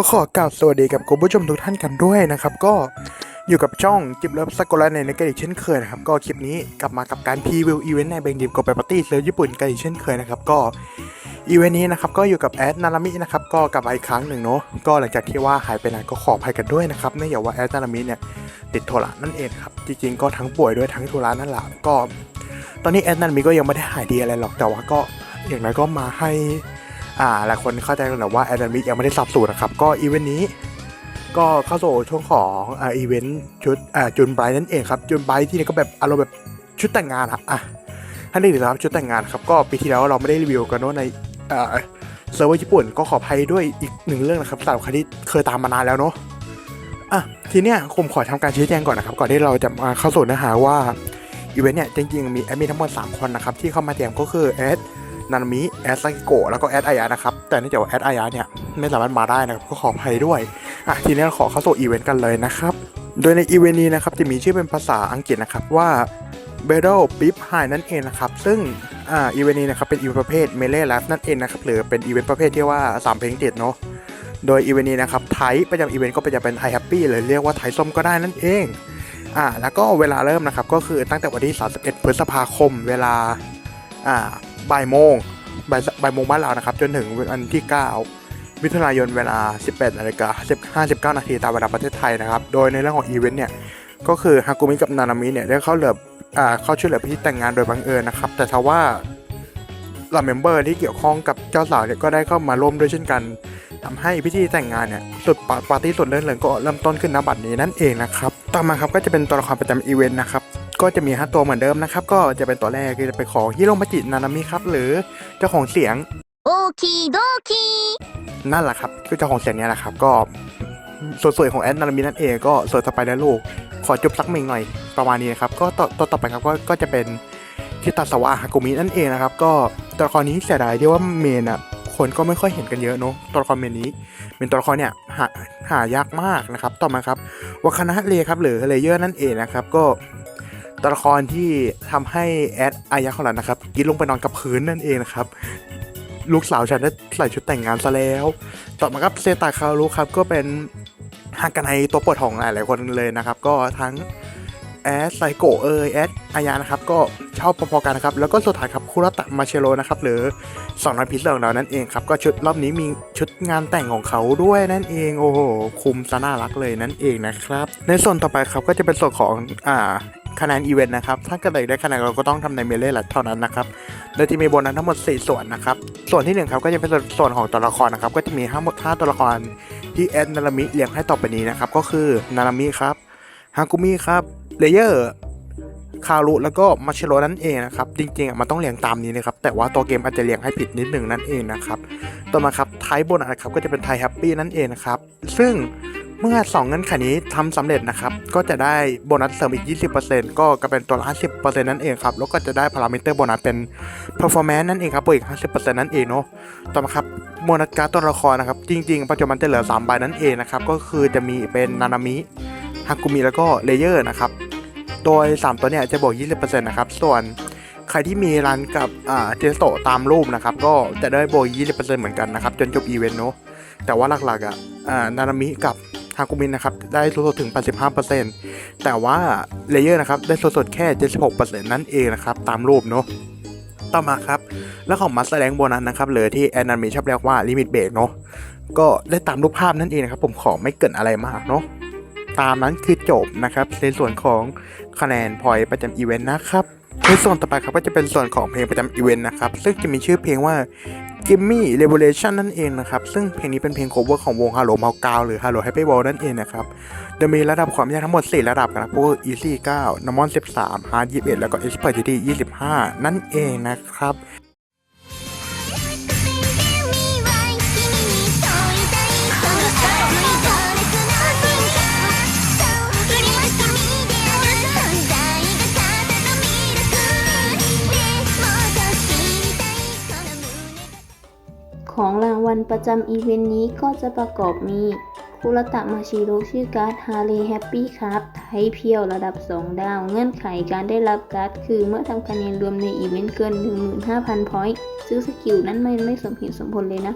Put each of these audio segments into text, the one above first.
ก็ขอกล่าวสวัสดีกับคุณผู้ชมทุกท่านกันด้วยนะครับ ก็อยู่กับช่องจิบเลิฟสกุลในในกันอีกเช่นเคยนะครับ ก็คลิปนี้กลับมากับการพรีวิวอีเวนต์ในเบงดิมโกไปปาร์ตี้เซิร์ฟญี่ปุ่นกันอีกเช่นเคยนะครับ ก็อีเวนต์นี้นะครับก็อยู่กับแอดนารามินะครับก็กลับมาอีกครั้งหนึ่งเนาะก็หลังจากที่ว่าหายไปนานก็ขออภัยกันด้วยนะครับเนื่องจากว่าแอดนารามิเนี่ยติดโทรศัพท์นั่นเองครับจริงๆก็ทั้งป่วยด้วยทั้งธุระนั่นแหละก็ ตอนนี้แอดนารามิก็ยังไม่ได้หายดีอะไรหรอกแต่ว่าก็อย่างไรก็มาให้ อ่าหลายคนเข้าใจกันแหละว่าแอดมิกยังไม่ได้สับสูตรนะครับ ก็อีเวนต์นี้ ก็เข้าสู่ช่วงของอ่าอีเวนต์ชุดอ่าจูนไบร์นั่นเองครับจูนไบรท์ที่นี่ก็แบบอารมณ์แบบชุดแต่งงานอะอะท่านนี้ถือครับชุดแต่งงานครับก็ปีที่แล้วเราไม่ได้รีวิวกันเนอะในอ่าเซิร์ฟเวอร์ญี่ปุ่นก็ขออภัยด้วยอีกหนึ่งเรื่องนะครับสำหรับใครที่เคยตามมานานแล้วเนาะอะทีเนี้ยผมขอทำการชี้แจงก่อนนะครับ ก่อนที่เราจะมาเข้าสู่เนื้อหาว่าอีเวนต์เนี่ยจริงๆมีแอดมินทั้งหมด3คนนะครับที่เข้ามาแจมก็คือแอด นานามิแอดไซโกะแล้วก็แอดอายะนะครับ แต่เนื่องจากว่าแอดอายะเนี่ยไม่สามารถมาได้นะครับก็ขออภัยด้วยอะทีนี้เราขอเข้าสู่อีเวนต์กันเลยนะครับ โดยในอีเวนต์นี้นะครับจะมีชื่อเป็นภาษาอังกฤษนะครับว่า Battle Beep High นั่นเองนะครับ ซึ่งอ่าอีเวนต์นี้นะครับเป็นอีเวนต์ประเภท Melee Live นั่นเองนะครับหรือเป็นอีเวนต์ประเภทที่ว่า 3 เพลงติดเนาะโดยอีเวนต์นี้นะครับไทยประจำอีเวนต์ก็จะเป็นไทแฮปปี้เลยเรียกว่าไทส้มก็ได้นั่นเองอ่าแล้วก็เวลาเริ่มนะครับก็คือตั้งแต่วันที่ 31 พฤษภาคมเวลาอ่า บ่ายโมงบ่ายบ่ายโมงบ้านเรานะครับ จนถึงวันที่ 9 มิถุนายนเวลา 18นาฬิกา59นาทีตามเวลาประเทศไทยนะครับ โดยในเรื่องของอีเวนต์เนี่ยก็คือฮากุมิกับนานามิเนี่ยได้เข้าเหลืออ่าเข้าช่วยเหลือพิธีแต่งงานโดยบังเอิญนะครับ แต่ทว่าเหล่าเมมเบอร์ที่เกี่ยวข้องกับเจ้าสาวเนี่ยก็ได้เข้ามาร่วมด้วยเช่นกันทำให้พิธีแต่งงานเนี่ยสุดปาร์ตี้สุดเลื่อนเริงก็เริ่มต้นขึ้นณบัดนี้นั่นเองนะครับ ต่อมาครับก็จะเป็นตัวละครประจำอีเวนต์นะครับ ก็จะมี 5 ตัวเหมือนเดิมนะครับ ก็จะเป็นตัวแรกคือจะเป็นของฮิโรมาจินานามิครับ หรือเจ้าของเสียงโอคีโดคีนั่นแหละครับคือเจ้าของเสียงเนี้ยแหละครับ ก็ส่วนสวยของแอดนารามินั่นเองก็สวยต่อไปแล้วลูกขอจุบสักเมงหน่อยประมาณนี้นะครับ ก็ต่อต่อต่อไปครับก็ก็จะเป็นคิตาสวะฮากุมินั่นเองนะครับ ก็ตัวละครนี้เสียดายที่ว่าเมนอะคนก็ไม่ค่อยเห็นกันเยอะเนาะตัวละครเมนนี้เป็นตัวละครเนี่ยหาหายากมากนะครับ ต่อมาครับวาคานะเลครับหรือเลเยอร์นั่นเองนะครับ ก็ ตัวละครที่ทำให้แอดอายะของเรานะครับกินลงไปนอนกับพื้นนั่นเองนะครับลูกสาวฉันได้ใส่ชุดแต่งงานซะแล้ว ต่อมาครับเซตาคารุครับก็เป็นฮากาไนตัวปรดของหลายๆคนเลยนะครับ ก็ทั้งแอสไซโกเอยแอดอายานะครับก็ชอบพอๆกันนะครับ แล้วก็สุดท้ายครับคุรตะมาเชโรนะครับหรือสองนักพิเศษของเรานั่นเองครับ ก็ชุดรอบนี้มีชุดงานแต่งของเขาด้วยนั่นเองโอ้โหคุมซะน่ารักเลยนั่นเองนะครับ ในส่วนต่อไปครับก็จะเป็นส่วนของอ่า คะแนนอีเวนต์นะครับ ถ้าเกิดได้คะแนนเราก็ต้องทำในเมเล่แหละเท่านั้นนะครับ โดยจะมีโบนัสทั้งหมด 4 ส่วนนะครับ ส่วนที่ 1 ครับก็จะเป็นส่วนของตัวละครนะครับ ก็จะมีทั้งหมด5ตัวละครที่แอดนารามิเรียงให้ต่อไปนี้นะครับ ก็คือนารามิครับ ฮากุมิครับ เลเยอร์ คารุ แล้วก็มาเชโรนั่นเองนะครับ จริงๆอะมันต้องเรียงตามนี้นะครับ แต่ว่าตัวเกมอาจจะเรียงให้ผิดนิดหนึ่งนั่นเองนะครับ ต่อมาครับไทโบนัสนะครับก็จะเป็นไทแฮปปี้นั่นเองนะครับ ซึ่ง เมื่อ 2 เงื่อนไขนี้ทำสำเร็จนะครับ ก็จะได้โบนัสเสริมอีก 20%ก็ก็เป็นตัวละ50%นั่นเองครับ แล้วก็จะได้พารามิเตอร์โบนัสเป็น performance นั่นเองครับบวกอีก 50%นั่นเองเนาะ ต่อมาครับโบนัสการ์ดตัวละครนะครับ จริงๆ ปัจจุบันจะเหลือ 3 ใบนั่นเองนะครับ ก็คือจะมีเป็นนานามิฮากุมิแล้วก็เลเยอร์นะครับ โดย 3 ตัวเนี่ยจะบวก 20%นะครับ ส่วนใครที่มีรันกับอ่าเจสโตตามรูปนะครับ ก็จะได้โบวก20%เหมือนกันนะครับ จนจบอีเวนต์เนาะแต่ว่าหลักๆอะนานามิกับ ฮางกุมินนะครับได้สูงสุดถึง 85%แต่ว่าเลเยอร์นะครับได้สูงสุดแค่ 76%นั่นเองนะครับตามรูปเนาะต่อมาครับ แล้วของมัสแสดงโบนัสนะครับหรือที่แอนนามิชอบเรียกว่าลิมิตเบรกเนาะก็ได้ตามรูปภาพนั่นเองนะครับ ผมขอไม่เกินอะไรมากเนาะตามนั้นคือจบนะครับในส่วนของคะแนนพอยประจำอีเวนต์นะครับในส่วนต่อไปครับก็จะเป็นส่วนของเพลงประจำอีเวนต์นะครับ ซึ่งจะมีชื่อเพลงว่า Gimme Revolution นั่นเองนะครับ ซึ่งเพลงนี้เป็นเพลงโคเวอร์ของวง Hello m a u g a หรือ Hello Happy World นั่นเองนะครับโดยมีระดับความยากทั้งหมด 4 ระดับนะครับก็คือ Easy 9 Normal 13 Hard 21 แล้วก็ Expertity 25 นั่นเองนะครับ ของรางวัลประจำอีเวนต์นี้ก็จะประกอบมีคุรตะมาชิโรชื่อการ์ดฮา r ีแฮปปี้ครับไทเพียวระดับ 2 ดาว เงื่อนไขการได้รับการ์ดคือเมื่อทำคะแนนรวมในอีเวนต์เกิน 15,000 พอยต์ซื้อสกิลนั้นไม่ไม่สมเหตุสมผลเลยนะ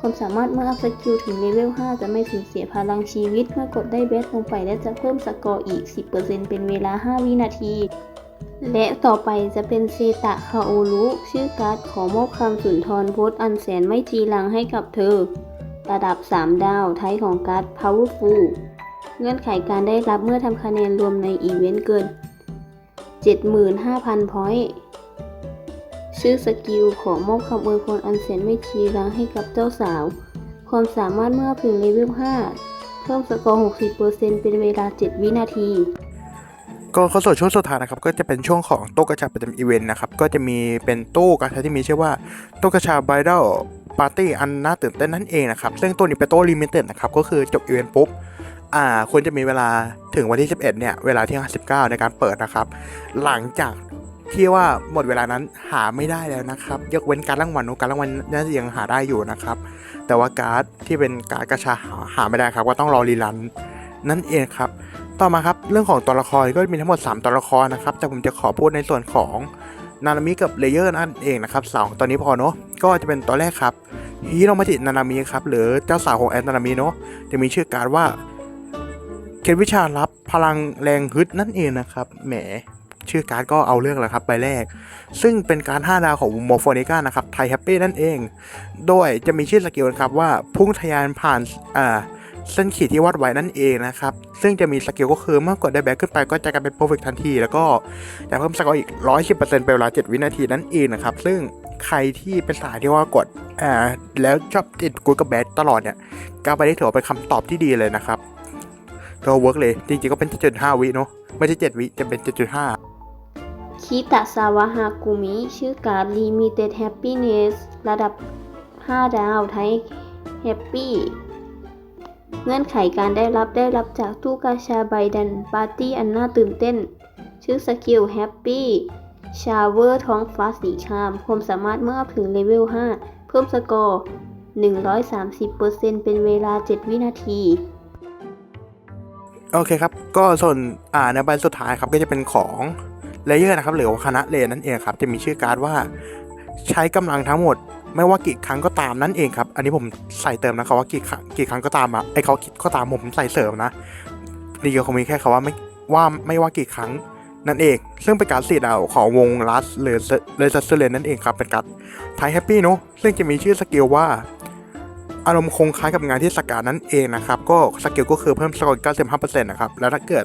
ความสามารถเมื่ออัพสกิลถึงเลเวล 5 จะไม่สูญเสียพลังชีวิต เมื่อกดได้เบสลงไปและจะเพิ่มสกอร์อีก 10%เป็นเวลา 5 วินาที และต่อไปจะเป็นเซตะคาโอรุชื่อการ์ดขอมอบคำสุนทรพจน์อันแสนไม่จีรังให้กับเธอ ระดับ 3 ดาวไทยของการ์ด Powerful เงื่อนไขการได้รับเมื่อทำคะแนนรวมในอีเวนต์เกิน 75,000 พอยต์ชื่อสกิลขอมอบคำอวยพรอันแสนไม่จีรังให้กับเจ้าสาว ความสามารถเมื่อถึงเลเวล5 เพิ่มสกอร์ 60%เป็นเวลา 7 วินาที ก็เข้าสู่ช่วงสุดท้ายนะครับก็จะเป็นช่วงของโต๊ะกระชาประจำอีเวนต์นะครับก็จะมีเป็นตู้กระชาที่มีชื่อว่าโต๊ะกระชาไบดลปาร์ตี้อันน่าตื่นเต้นนั่นเองนะครับซึ่งตัวนี้เป็นโต๊ะลิมิเต็ดนะครับก็คือจบอีเวนต์ปุ๊บอ่าควรจะมีเวลาถึงวันที่ 11 เนี่ย เวลาที่59 ในการเปิดนะครับ หลังจากที่ว่าหมดเวลานั้นหาไม่ได้แล้วนะครับ ยกเว้นการรางวัลนอะการรางวัลน่าจะยังหาได้อยู่นะครับ แต่ว่าการ์ดที่เป็นการ์ดกระชาหาหาไม่ได้ครับ ก็ต้องรอรีรันนั่นเองครับ ต่อมาครับเรื่องของตัวละครก็มีทั้งหมด 3 ตัวละครนะครับแต่ผมจะขอพูดในส่วนของนานามิกับเลเยอร์นั่นเองนะครับสองตัวนี้พอเนาะก็จะเป็นตัวแรกครับฮิโรมาจินานามิครับหรือเจ้าสาวของแอนนานามิเนาะจะมีชื่อการดว่าเคนวิชารับพลังแรงฮึดนั่นเองนะครับแหมชื่อการดก็เอาเรื่องแหละครับใบแรก ซึ่งเป็นการ5ดาวของโมโฟนิก้านะครับไทแฮปปี้นั่นเอง โดยจะมีชื่อสกิลนะครับว่าพุ่งทะยานผ่านอ่า เส้นขีดที่วัดไว้นั่นเองนะครับ ซึ่งจะมีสกิลก็คือเมื่อกดได้แบ็คขึ้นไปก็จะกลายเป็น perfect ทันที แล้วก็จะเพิ่มสกอร์อีก 110%เป็นเวลา 7 วินาทีนั่นเองนะครับ ซึ่งใครที่เป็นสายที่ว่ากดอ่าแล้วชอบติดกูกับแบทตลอดเนี่ยการไปได้ถือว่าเป็นคำตอบที่ดีเลยนะครับตัวเวิร์กเลย จริงๆก็เป็น 7.5 วิเนาะไม่ใช่ 7 วิจะเป็น 7.5คิตะซาวะฮากุมิ ชื่อการ์ด Limited Happiness ระดับ 5 ดาวไทย Happy เงื่อนไขการได้รับได้รับจากตู้กาชาไบดันปาร์ตี้อันน่าตื่นเต้น ชื่อสกิล Happy Shower ท้องฟ้าสีคราม ความสามารถเมื่อถึงเลเวล 5 เพิ่มสกอร์ 130%เป็นเวลา 7 วินาที โอเคครับ ก็ส่วนอ่าในใบสุดท้ายครับก็จะเป็นของเลเยอร์นะครับ หรือว่าคณะเลนนั่นเองครับ จะมีชื่อการ์ดว่า ใช้กำลังทั้งหมด ไม่ว่ากี่ครั้งก็ตามนั่นเองครับ อันนี้ผมใส่เติมนะครับว่ากี่ครั้งกี่ครั้งก็ตามอะไอเขาคิดก็ตามผมใส่เสริมนะดีเกียวคงมีแค่คำว่าไม่ว่าไม่ว่ากี่ครั้งนั่นเอง ซึ่งเป็นการสีดาวของวงลัสหรือเลเซอร์เลนนั่นเองครับ เป็นการไทยแฮปปี้เนาะซึ่งจะมีชื่อสกิลว่า อารมณ์คงคล้ายกับงานที่สกานั่นเองนะครับ ก็สกิลก็คือเพิ่มสกอร์95%นะครับ แล้วถ้าเกิด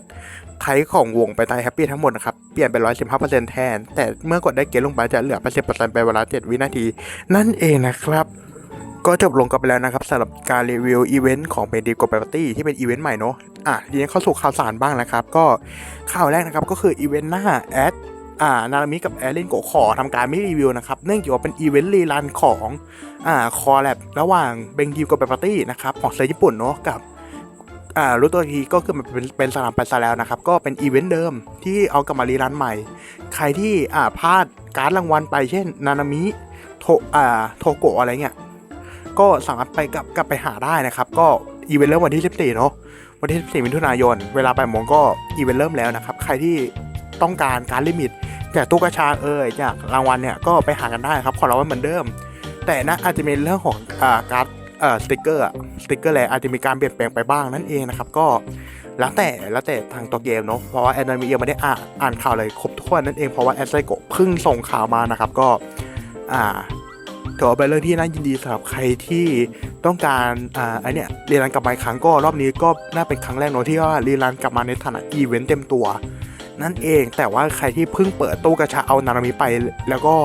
ไทยของวงไปไทยแฮปปี้ทั้งหมดนะครับ เปลี่ยนเป็น 115%แทน แต่เมื่อกดได้เกณฑ์ลงไปจะเหลือ80%ไปเวลา 7 วินาที นั่นเองนะครับก็จบลงกันไปแล้วนะครับสำหรับการรีวิวอีเวนต์ของเ e ดีโกเปอร์ตี้ที่เป็นอีเวนต์ใหม่เนาะอะทีนี้เข้าสู่ข่าวสารบ้างนะครับ ก็ข่าวแรกนะครับก็คืออีเวนต์หน้าแอดอ่านารามิกับแอลเลนโกขอทำการไม่รีวิวนะครับ เนื่องจากว่าเป็นอีเวนต์รีรันของอ่าคอแลบระหว่างเบงดิวกับเปปาร์ตี้นะครับของเซอร์ญี่ปุ่นเนาะกับ อ่ารู้ตัวทีก็คือมันเป็นเป็นสนามไปซะแล้วนะครับ ก็เป็นอีเวนต์เดิมที่เอากลับมารีรันใหม่ ใครที่อ่าพลาดการดรางวัลไปเช่น นานามิโทอ่าโทโกะอะไรเงี้ยก็สามารถไปกลับกลับไปหาได้นะครับ ก็อีเวนต์เริ่มวันที่ 14เนาะวันที่14มิถุนายน เวลา8โมงก็อีเวนต์เริ่มแล้วนะครับ ใครที่ต้องการการลิมิตจากตู้กระชาเอ่ยจากรางวัลเนี่ยก็ไปหากันได้ครับขอเราไว้เหมือนเดิม แต่นะอาจจะมีเรื่องของอการ์ด สติกเกอร์สติกเกอร์แหละอาจจะมีการเปลี่ยนแปลงไปบ้างนั่นเองนะครับก็แล้วแต่แล้วแต่ทางตัวเกมเนาะเพราะว่าแอนนามียังไม่ได้อ่านอ่านข่าวเลยครบถ้วนนั่นเองเพราะว่าแอสไซโกเพิ่งส่งข่าวมานะครับก็อ่าถือว่าเป็นเรื่องที่น่ายินดีสำหรับใครที่ต้องการอ่าไอเนี้ยรีรันกลับมาครั้งก็รอบนี้ก็น่าเป็นครั้งแรกเนอะที่ว่ารีรันกลับมาในฐานะอีเวนต์เต็มตัว นั่นเองแต่ว่าใครที่เพิ่งเปิดตู้กระชาเอานานามิไปแล้วก็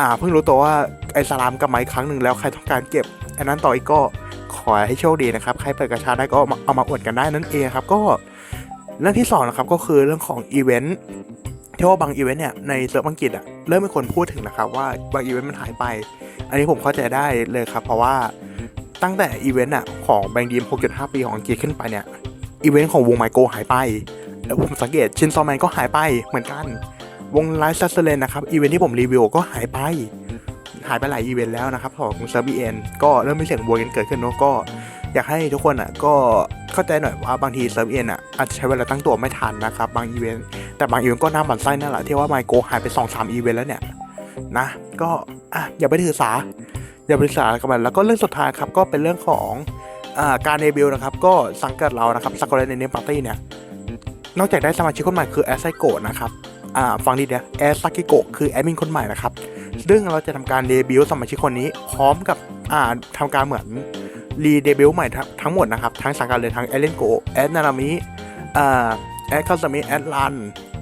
อ่าเพิ่งรู้ตัวว่า ไอสลามกับมาอีกครั้งหนึ่งแล้วใครต้องการเก็บ อันนั้นต่ออีกก็ขอให้โชคดีนะครับ ใครเปิดกระชาได้ก็เอามาอวดกันได้นั่นเองครับ ก็เรื่องที่สองนะครับก็คือเรื่องของอีเวนต์ที่ว่าบางอีเวนต์เนี่ยในเซิร์ฟอังกฤษอะเริ่มมีคนพูดถึงนะครับว่าบางอีเวนต์มันหายไป อันนี้ผมเข้าใจได้เลยครับ เพราะว่าตั้งแต่อีเวนต์อะของแบงค์ดีม 6.5 ปีของอังกฤษขึ้นไปเนี่ยอีเวนต์ของวงไมโกหายไป แล้วผมสังเกตชินซอแมนก็หายไปเหมือนกัน วงไลฟ์ซัสเลนนะครับอีเวนต์ที่ผมรีวิวก็หายไป หายไปหลายอีเวนต์แล้วนะครับของเซิร์ฟบีเอ็นก็เริ่มมีเสียงโวยกันเกิดขึ้นเนอะก็อยากให้ทุกคนอะก็เข้าใจหน่อยว่าบางทีเซิร์ฟเอ็นอะอาจจะใช้เวลาตั้งตัวไม่ทันนะครับบางอีเวนต์แต่บางอีเวนต์ก็น่าหมั่นไส้นั่นแหละที่ว่าไมโกหายไป2อสามอีเวนต์แล้วเนี่ยนะก็อะอย่าไปถือสาอย่าปรึกษากับมันแล้วก็เรื่องสุดท้ายครับก็เป็นเรื่องของอ่าการเดบิวต์นะครับก็สังกัดเรานะครับสกอตแลนด์ในเนมปาร์ตี้เนี่ยนอกจากได้สมาชิกคนใหม่คือแอสไซโกะนะครับ ฟังดีเดียแอสซากิโกะคือแอดมินคนใหม่นะครับ ซึ่งเราจะทำการเดบิวต์สมาชิกคนนี้พร้อมกับอ่าทำการเหมือนรีเดบิวต์ใหม่ทั้งหมดนะครับ ทั้งสังกัดเลยทั้งแอเลนโกแอดนารามิแอดคาสมิแอดลัน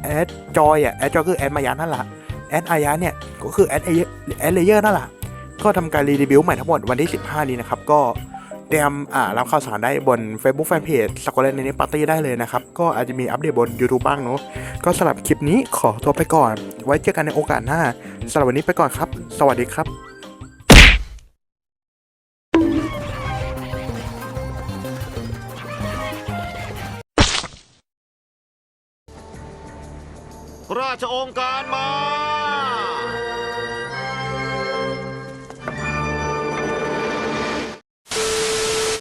แอดจอยอะแอดจอยคือแอดมายานั่นแหละแอดอายะเนี่ยก็คือแอดแอดเลเยอร์นั่นแหละก็ทำการรีเดบิวต์ใหม่ทั้งหมดวันที่ 15 นี้นะครับก็ เตรียมอ่ารับข่าวสารได้บน Facebook Fanpage สกอตแลนในนี้ปาร์ตี้ได้เลยนะครับ ก็อาจจะมีอัปเดตบน YouTube บ้างเนาะก็สำหรับคลิปนี้ขอตัวไปก่อน ไว้เจอกันในโอกาสหน้าสำหรับวันนี้ไปก่อนครับ สวัสดีครับราชองค์การมา